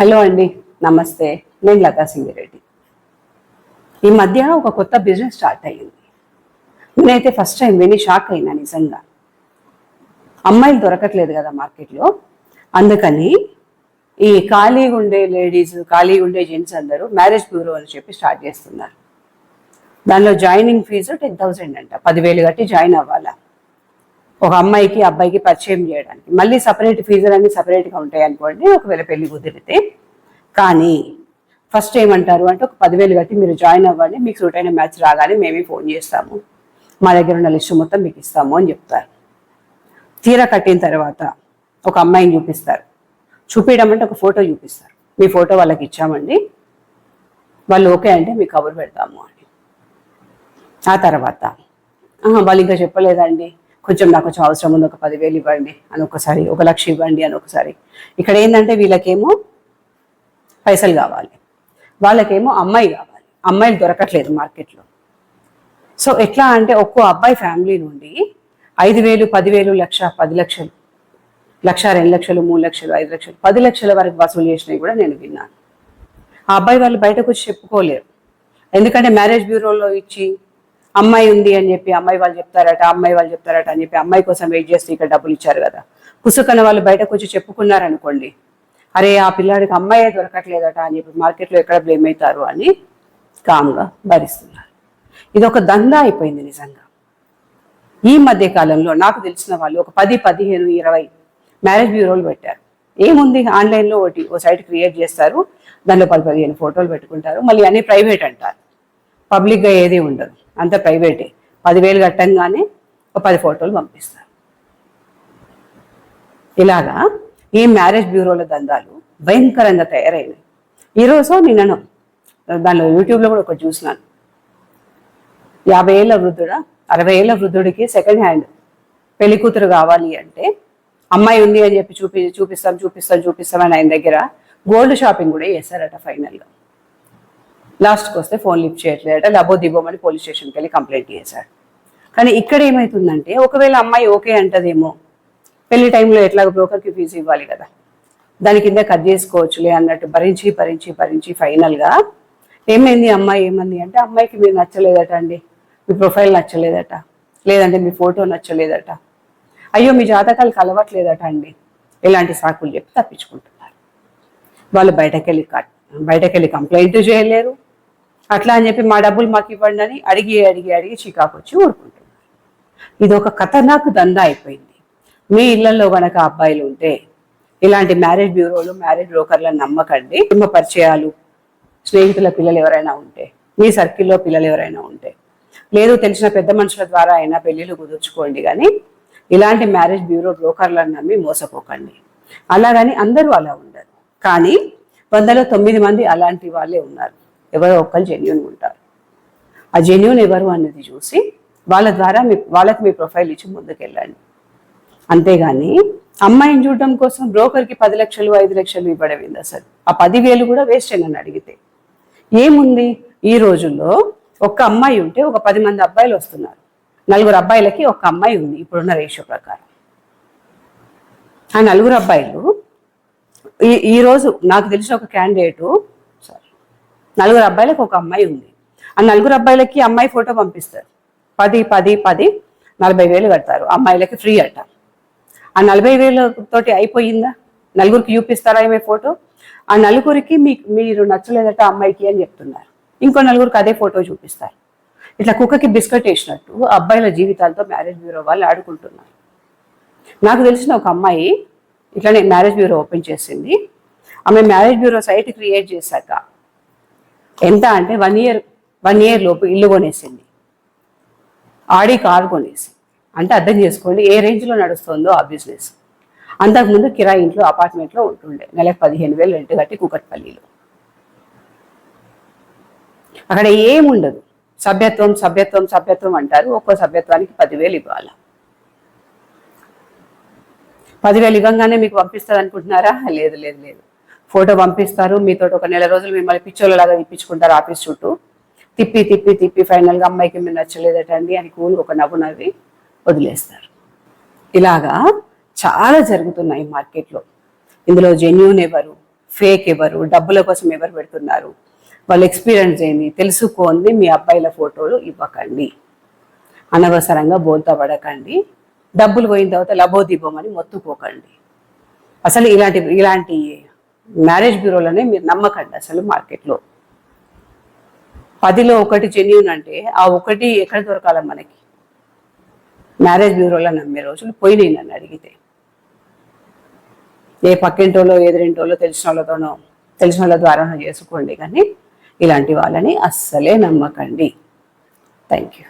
Hello అండి నమస్తే. నేను లతా సింగిరెడ్డి. ఈ మధ్య ఒక కొత్త బిజినెస్ స్టార్ట్ అయ్యింది. నేనైతే ఫస్ట్ టైం విని షాక్ అయినా నిజంగా. అమ్మాయిలు దొరకట్లేదు కదా మార్కెట్లో. అందుకని ఈ ఖాళీగా ఉండే లేడీస్ ఖాళీగా ఉండే జెంట్స్ అందరూ మ్యారేజ్ బ్యూరో అని చెప్పి స్టార్ట్ చేస్తున్నారు. దానిలో జాయినింగ్ ఫీజు టెన్ థౌసండ్ అంట. పదివేలు కట్టి జాయిన్ అవ్వాలా? ఒక అమ్మాయికి అబ్బాయికి పరిచయం చేయడానికి. మళ్ళీ సపరేట్ ఫీజులు అన్ని సపరేట్గా ఉంటాయి అనుకోండి ఒకవేళ పెళ్ళి కుదిరితే. కానీ ఫస్ట్ ఏమంటారు అంటే ఒక పదివేలు కట్టి మీరు జాయిన్ అవ్వండి మీకు సూట్ అయిన మ్యాచ్ రాగానే మేమే ఫోన్ చేస్తాము. మా దగ్గర ఉన్న లిస్టు మొత్తం మీకు ఇస్తాము అని చెప్తారు. తీరా కట్టిన తర్వాత ఒక అమ్మాయిని చూపిస్తారు. చూపించడం అంటే ఒక ఫోటో చూపిస్తారు. మీ ఫోటో వాళ్ళకి ఇచ్చామండి. వాళ్ళు ఓకే అంటే మీకు కబురు పెడతాము అని. ఆ తర్వాత వాళ్ళు ఇంకా చెప్పలేదండి. కొంచెం నాకు కొంచెం అవసరం ఉంది ఒక పదివేలు ఇవ్వండి అని ఒకసారి ఒక లక్ష ఇవ్వండి అని ఒకసారి. ఇక్కడ ఏంటంటే వీళ్ళకేమో పైసలు కావాలి వాళ్ళకేమో అమ్మాయి కావాలి అమ్మాయిలు దొరకట్లేదు మార్కెట్లో. సో ఎట్లా అంటే ఒక్కో అబ్బాయి ఫ్యామిలీ నుండి ఐదు వేలు పదివేలు లక్ష పది లక్షలు లక్ష రెండు లక్షలు మూడు లక్షలు ఐదు లక్షలు పది లక్షల వరకు వసూలు చేసినవి కూడా నేను విన్నాను. ఆ అబ్బాయి వాళ్ళు బయటకు వచ్చి చెప్పుకోలేరు. ఎందుకంటే మ్యారేజ్ బ్యూరోలో ఇచ్చి అమ్మాయి ఉంది అని చెప్పి అమ్మాయి వాళ్ళు చెప్తారట అమ్మాయి వాళ్ళు చెప్తారట అని చెప్పి అమ్మాయి కోసం వెయిట్ చేస్తే ఇక్కడ డబ్బులు ఇచ్చారు కదా. పుసుకన్న వాళ్ళు బయటకు వచ్చి చెప్పుకున్నారనుకోండి అరే ఆ పిల్లాడికి అమ్మాయే దొరకట్లేదట అని చెప్పి మార్కెట్లో ఎక్కడ బ్లేమ్ అవుతారు అని కామ్గా భరిస్తున్నారు. ఇది ఒక దందా అయిపోయింది నిజంగా. ఈ మధ్య కాలంలో నాకు తెలిసిన వాళ్ళు ఒక పది పదిహేను ఇరవై మ్యారేజ్ బ్యూరోలు పెట్టారు. ఏముంది? ఆన్లైన్లో ఒకటి ఓ సైట్ క్రియేట్ చేస్తారు దానిలో పది పదిహేను ఫోటోలు పెట్టుకుంటారు మళ్ళీ అన్ని ప్రైవేట్ అంటారు. పబ్లిక్గా ఏది ఉండదు. అంత ప్రైవేటే. పదివేలు కట్టంగానే ఒక పది ఫోటోలు పంపిస్తారు. ఇలాగా ఈ మ్యారేజ్ బ్యూరోల దందాలు భయంకరంగా తయారైనవి. ఈరోజు నిన్నను దానిలో యూట్యూబ్లో కూడా ఒకటి చూసినాను. యాభై ఏళ్ళ వృద్ధుడ అరవై ఏళ్ళ వృద్ధుడికి సెకండ్ హ్యాండ్ పెళ్ళి కూతురు కావాలి అంటే అమ్మాయి ఉంది అని చెప్పి చూపి చూపిస్తాం చూపిస్తాం చూపిస్తాం అని ఆయన దగ్గర గోల్డ్ షాపింగ్ కూడా చేశారట ఫైనల్గా. లాస్ట్కి వస్తే ఫోన్ లిఫ్ట్ చేయట్లేదట లబో దిబోమని పోలీస్ స్టేషన్కి వెళ్ళి కంప్లైంట్ చేశాడు కానీ ఇక్కడ ఏమవుతుందంటే ఒకవేళ అమ్మాయి ఓకే అంటదేమో పెళ్ళి టైంలో ఎట్లాగో బ్రోకర్కి ఫీజు ఇవ్వాలి కదా. దాని కింద కట్ చేసుకోవచ్చులే అన్నట్టు భరించి భరించి భరించి ఫైనల్గా ఏమైంది అమ్మాయి ఏమంది అంటే అమ్మాయికి మీరు నచ్చలేదట అండి మీ ప్రొఫైల్ నచ్చలేదట లేదంటే మీ ఫోటో నచ్చలేదట అయ్యో మీ జాతకాలు కలవట్లేదట అండి. ఇలాంటి సాకులు చెప్పి తప్పించుకుంటున్నారు. వాళ్ళు బయటకెళ్ళి కట్ బయటకెళ్ళి కంప్లైంట్ చేయలేరు. అట్లా అని చెప్పి మా డబ్బులు మాకు ఇవ్వండి అని అడిగి అడిగి అడిగి చికాకు వచ్చి ఊరుకుంటున్నారు ఇది ఒక ఖతర్నాక్ దందా అయిపోయింది. మీ ఇళ్ళలో గనక అబ్బాయిలు ఉంటే ఇలాంటి మ్యారేజ్ బ్యూరోలు మ్యారేజ్ బ్రోకర్లను నమ్మకండి. కుటుంబ పరిచయాలు స్నేహితుల పిల్లలు ఎవరైనా ఉంటే మీ సర్కిల్లో పిల్లలు ఎవరైనా ఉంటే లేదు తెలిసిన పెద్ద మనుషుల ద్వారా అయినా పెళ్ళిళ్ళు కుదుర్చుకోండి కానీ ఇలాంటి మ్యారేజ్ బ్యూరో బ్రోకర్లను నమ్మి మోసపోకండి. అలాగని అందరూ అలా ఉండరు. కానీ వందలో తొమ్మిది మంది అలాంటి వాళ్ళే ఉన్నారు. ఎవరో ఒక్కరు జెన్యున్ ఉంటారు. ఆ జెన్యున్ ఎవరు అన్నది చూసి వాళ్ళ ద్వారా మీ వాళ్ళకి మీ ప్రొఫైల్ ఇచ్చి ముందుకెళ్ళండి. అంతేగాని అమ్మాయిని చూడడం కోసం బ్రోకర్కి పది లక్షలు ఐదు లక్షలు ఇవ్వడమైంది అసలు? ఆ పదివేలు కూడా వేస్ట్ నన్ను అడిగితే. ఏముంది? ఈ రోజుల్లో ఒక్క అమ్మాయి ఉంటే ఒక పది మంది అబ్బాయిలు వస్తున్నారు. నలుగురు అబ్బాయిలకి ఒక అమ్మాయి ఉంది ఇప్పుడున్న రేషియో ప్రకారం. ఆ నలుగురు అబ్బాయిలు ఈ ఈరోజు నాకు తెలిసిన ఒక క్యాండిడేటు నలుగురు అబ్బాయిలకు ఒక అమ్మాయి ఉంది. ఆ నలుగురు అబ్బాయిలకి అమ్మాయి ఫోటో పంపిస్తారు. పది పది పది నలభై వేలు కడతారు. అమ్మాయిలకి ఫ్రీ అట. ఆ నలభై వేలు తోటి అయిపోయిందా? నలుగురికి చూపిస్తారా ఏమే ఫోటో? ఆ నలుగురికి మీకు మీరు నచ్చలేదట అమ్మాయికి అని చెప్తున్నారు. ఇంకో నలుగురికి అదే ఫోటో చూపిస్తారు. ఇట్లా కుక్కకి బిస్కెట్ వేసినట్టు అబ్బాయిల జీవితాలతో మ్యారేజ్ బ్యూరో వాళ్ళు ఆడుకుంటున్నారు. నాకు తెలిసిన ఒక అమ్మాయి ఇట్లానే మ్యారేజ్ బ్యూరో ఓపెన్ చేసింది. ఆమె మ్యారేజ్ బ్యూరో సైట్ క్రియేట్ చేశాక ఎంత అంటే వన్ ఇయర్ వన్ ఇయర్ లోపు ఇల్లు కొనేసింది. ఆడి కారు కొనేసి అంటే అర్థం చేసుకోండి ఏ రేంజ్లో నడుస్తుందో ఆ బిజినెస్ అంతకుముందు కిరాయి ఇంట్లో అపార్ట్మెంట్లో ఉంటుండే. నెలకు పదిహేను వేలు రెంట్ కట్టి కూకట్పల్లిలో. అక్కడ ఏముండదు. సభ్యత్వం సభ్యత్వం సభ్యత్వం అంటారు. ఒక్కో సభ్యత్వానికి పదివేలు ఇవ్వాలి. పదివేలు ఇవ్వగానే మీకు పంపిస్తుంది అనుకుంటున్నారా లేదు లేదు లేదు. ఫోటో పంపిస్తారు. మీతో ఒక నెల రోజులు మిమ్మల్ని పిచ్చోళ్ళలాగా తిప్పించుకుంటారు ఆఫీస్ చుట్టూ. తిప్పి తిప్పి తిప్పి ఫైనల్గా అమ్మాయికి మీరు నచ్చలేదటండి అని కూల్ ఒక నవ్వు నవ్వి వదిలేస్తారు. ఇలాగా చాలా జరుగుతున్నాయి మార్కెట్లో. ఇందులో జెన్యూన్ ఎవరు ఫేక్ ఎవరు డబ్బుల కోసం ఎవరు పెడుతున్నారు? వాళ్ళ ఎక్స్పీరియన్స్ ఏంది? తెలుసుకోండి మీ అబ్బాయిల ఫోటోలు ఇవ్వకండి. అనవసరంగా బోల్తా పడకండి. డబ్బులు పోయిన తర్వాత లబోదిబోమని మొత్తుకోకండి. అసలు ఇలాంటి ఇలాంటి మ్యారేజ్ బ్యూరోలనే మీరు నమ్మకండి అసలు మార్కెట్లో. పదిలో ఒకటి జెన్యున్ అంటే ఆ ఒకటి ఎక్కడ దొరకాలి మనకి? మ్యారేజ్ బ్యూరోలో నమ్మే రోజులు పోయినాయి నన్ను అడిగితే. ఏ పక్కింటోలో ఎదురింటోలో తెలిసిన వాళ్ళతోనో తెలిసిన వాళ్ళ ద్వారానో చేసుకోండి కానీ ఇలాంటి వాళ్ళని అస్సలే నమ్మకండి. Thank you